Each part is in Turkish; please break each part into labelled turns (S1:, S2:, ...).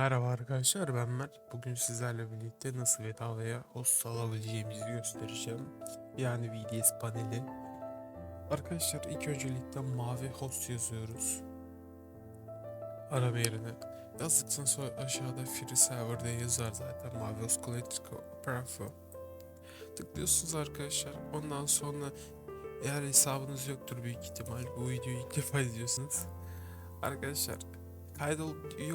S1: Merhaba arkadaşlar ben Mert. Bugün sizlerle birlikte nasıl bedavaya host alabileceğimizi göstereceğim. Yani VDS paneli. Arkadaşlar ilk öncelikle mavi host yazıyoruz. Arama yerine. Yazdıktan sonra aşağıda free server diye yazar zaten mavi host collect Prafo. Tıklıyorsunuz arkadaşlar. Ondan sonra eğer hesabınız yoktur büyük ihtimal bu videoyu ilk defa izliyorsunuz. Arkadaşlar kaydol üye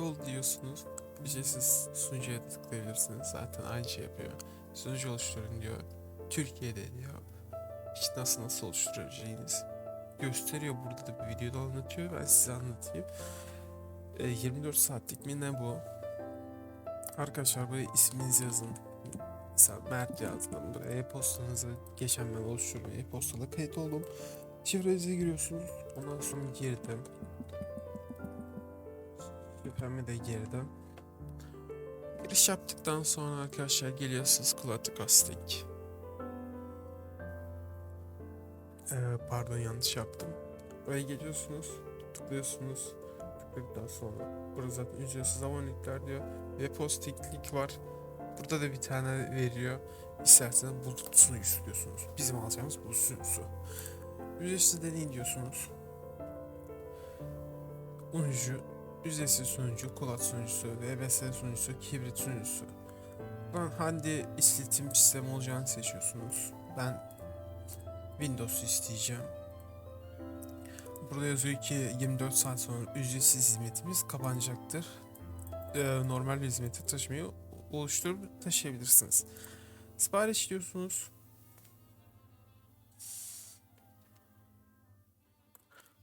S1: ol diyorsunuz. Ücretsiz sunucuya tıklayabilirsiniz. Zaten aynı şey yapıyor. Sunucu oluşturun diyor. Türkiye'de diyor. İşte nasıl nasıl oluşturabileceğiniz gösteriyor. Burada da bir videoda anlatıyor. Ben size anlatayım. E, 24 saatlik mi ne bu? Arkadaşlar buraya isminizi yazın. Mesela Mert yazdım. Buraya e-postanızı geçen ben oluşturdum. E-postada kayıt oldum. Şifrenizi giriyorsunuz. Ondan sonra girdim. Şifremi de girdim. Giriş yaptıktan sonra arkadaşlar geliyorsunuz Kulatu Kastik. Ee, pardon yanlış yaptım. Buraya geliyorsunuz, tıklıyorsunuz. Tıkladıktan sonra burada zaten ücretsiz abonelikler diyor. Ve postiklik var. Burada da bir tane veriyor. İsterseniz bulut sunucusu diyorsunuz. Bizim alacağımız bulut sunucusu. Ücretsiz deneyin diyorsunuz. Sunucu, ücretsiz sunucu, kulat sunucusu, VBS sunucusu, kibrit sunucusu. Buradan hangi işletim sistemi olacağını seçiyorsunuz. Ben Windows isteyeceğim. Burada yazıyor ki 24 saat sonra ücretsiz hizmetimiz kapanacaktır. Ee, normal bir hizmeti taşımayı oluşturup taşıyabilirsiniz. Sipariş diyorsunuz.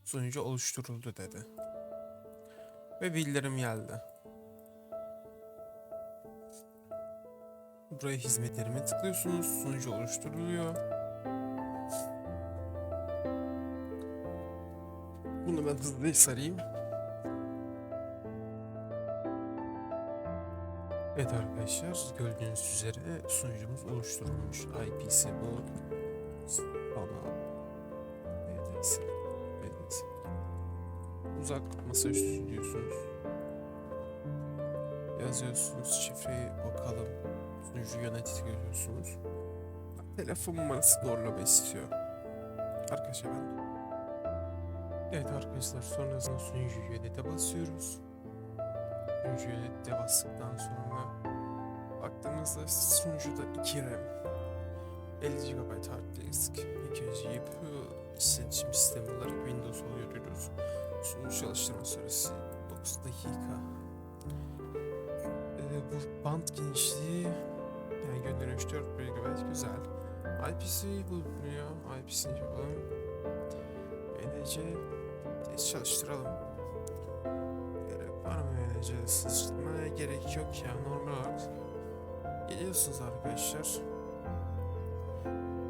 S1: Sunucu oluşturuldu dedi. Ve bildirim geldi. Buraya hizmetlerime tıklıyorsunuz. Sunucu oluşturuluyor. Bunu ben hızlı sarayım. Evet arkadaşlar gördüğünüz üzere sunucumuz oluşturulmuş. IP'si bu. Bana. BDS. Uzak masaüstü diyorsunuz. Yazıyorsunuz şifreyi bakalım. Sunucu yönetici görüyorsunuz. Telefon numarası doğrulama istiyor. Arkadaşlar ben Evet arkadaşlar sonrasında sunucu yönete basıyoruz. Sunucu yönete bastıktan sonra baktığımızda sunucuda 2 RAM 50 GB hard disk 200 GPU işletim sistemi olarak Windows oluyor diyoruz. Sunucu çalıştırma süresi 9 dakika. Ee, bu band genişliği yani göndermiş 4 GB güzel. IPC bulunuyor. IPC'ni yapalım. NC test çalıştıralım. Gerek var mı NC sıçratmaya gerek yok ya normal olarak. Geliyorsunuz arkadaşlar.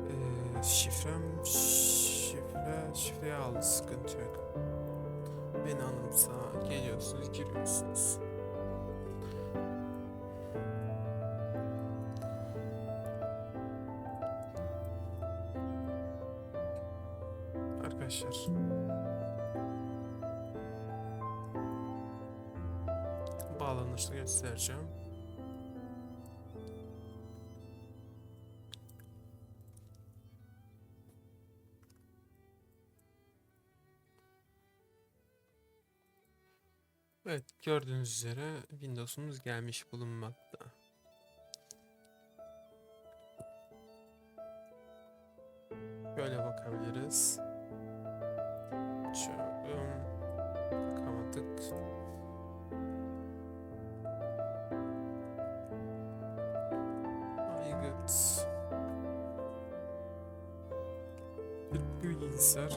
S1: Ee, şifrem şifre şifreyi aldı sıkıntı yok. Beni anımsa geliyorsunuz giriyorsunuz. Arkadaşlar. Bağlanışını göstereceğim. Evet gördüğünüz üzere Windows'umuz gelmiş bulunmakta. Böyle bakabiliriz. Açıyorum. Bakamadık. Türk bilgisayar.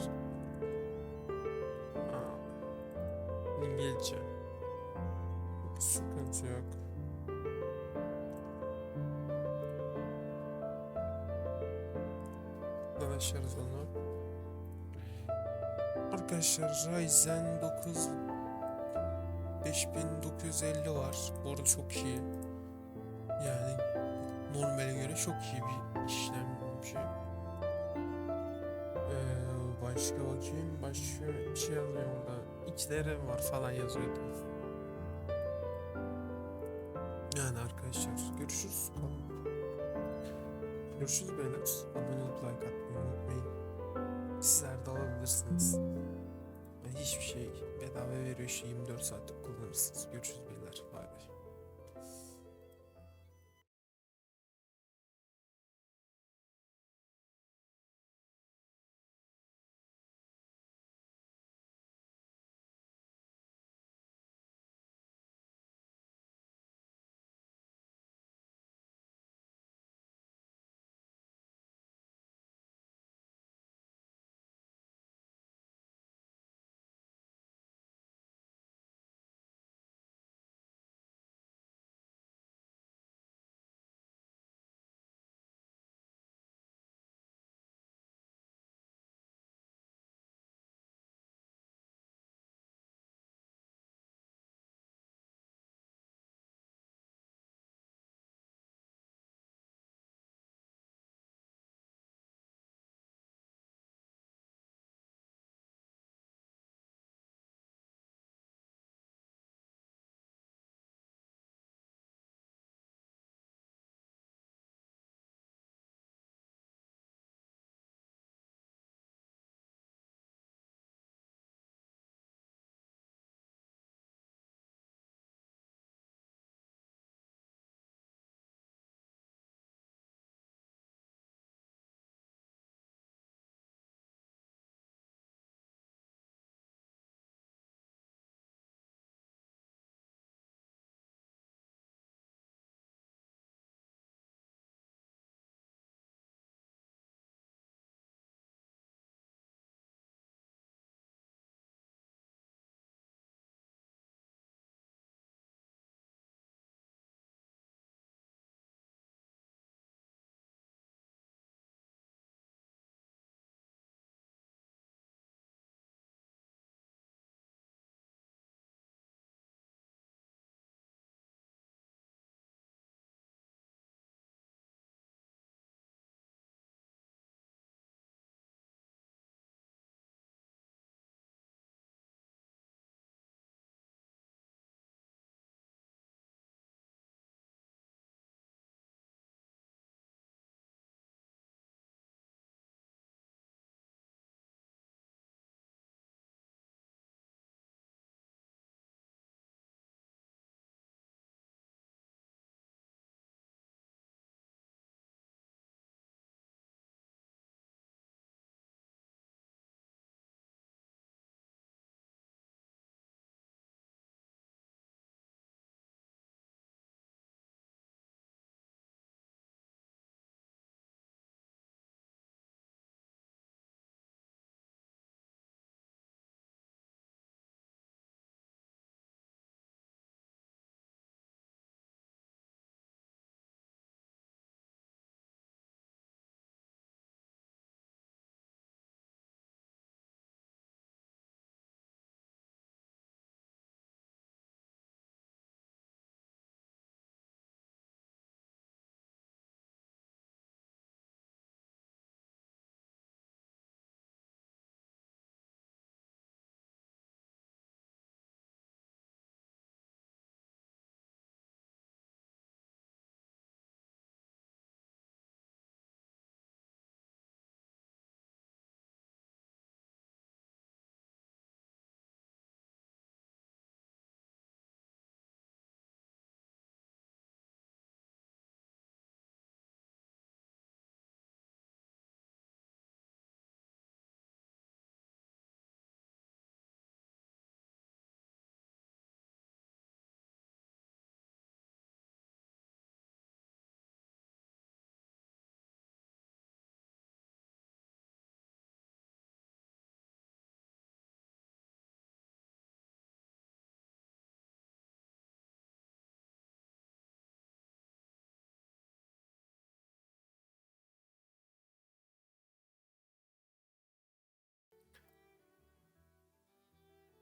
S1: İngilizce. Sıkıntı yok. Onu. Arkadaşlar Ryzen 9 5950 var. Bu arada çok iyi. Yani normale göre çok iyi bir işlemci. Ee, başka bakayım. Başka bir şey yazıyor burada. 2 RAM var falan yazıyordu. Arkadaşlar. Görüşürüz. Görüşürüz beyler. Abone olup like atmayı unutmayın. Sizler de alabilirsiniz. Hiçbir şey bedava veriyor işte 24 saatlik kullanırsınız. Görüşürüz beyler.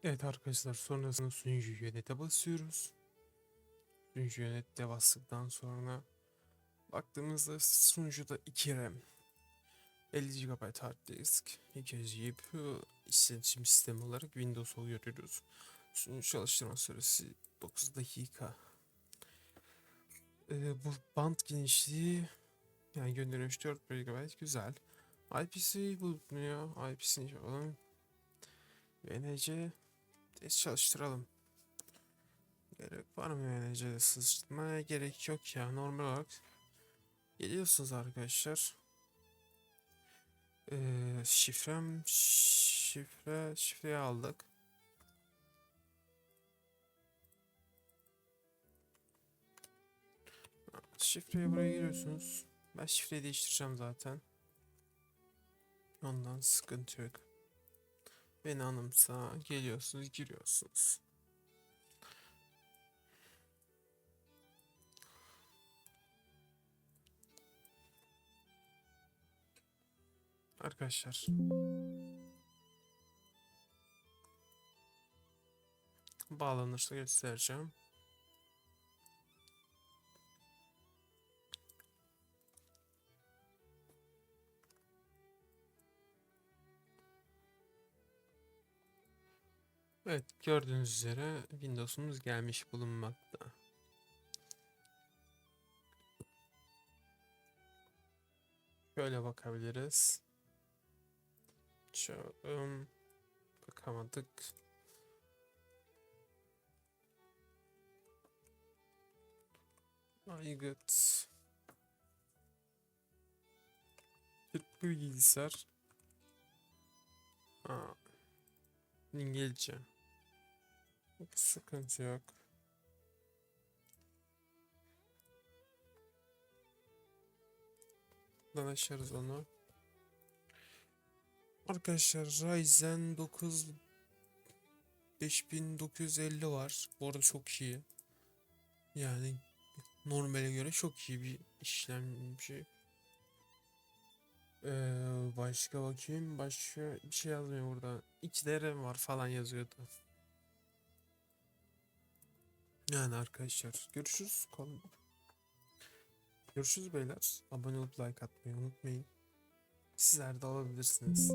S1: Evet arkadaşlar sonrasında sunucu yönete basıyoruz. Sunucu yönete bastıktan sonra baktığımızda sunucuda 2 RAM, 50 GB hard disk, 200 GPU işletim sistemi olarak Windows'u görüyoruz. Sunucu çalıştırma süresi 9 dakika. Ee, bu bant genişliği yani gönderilmiş 4 GB güzel. IPC bulunmuyor. IPC'ni yapalım. VNC test çalıştıralım. Gerek var mı VNC'de sızmaya gerek yok ya normal olarak. Geliyorsunuz arkadaşlar. Ee, şifrem şifre şifreyi aldık. Şifreyi buraya giriyorsunuz. Ben şifreyi değiştireceğim zaten. Ondan sıkıntı yok. Beni anımsa geliyorsunuz giriyorsunuz. Arkadaşlar. Bağlanırsa göstereceğim. Evet gördüğünüz üzere Windows'umuz gelmiş bulunmakta. Şöyle bakabiliriz. Şöyle bakamadık. Aygıt. Türk bilgisayar. Ha. İngilizce. Sıkıntı yok. Buradan açarız onu. Arkadaşlar Ryzen 9 5950 var. Bu arada çok iyi. Yani normale göre çok iyi bir işlemci. Ee, başka bakayım. Başka bir şey yazmıyor burada. 2 RAM var falan yazıyordu. Yani arkadaşlar görüşürüz. Kol- Görüşürüz beyler. Abone olup like atmayı unutmayın. Sizler de alabilirsiniz.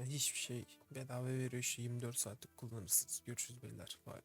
S1: Hiçbir şey bedava veriyor işte 24 saatlik kullanırsınız. Görüşürüz beyler. Bay.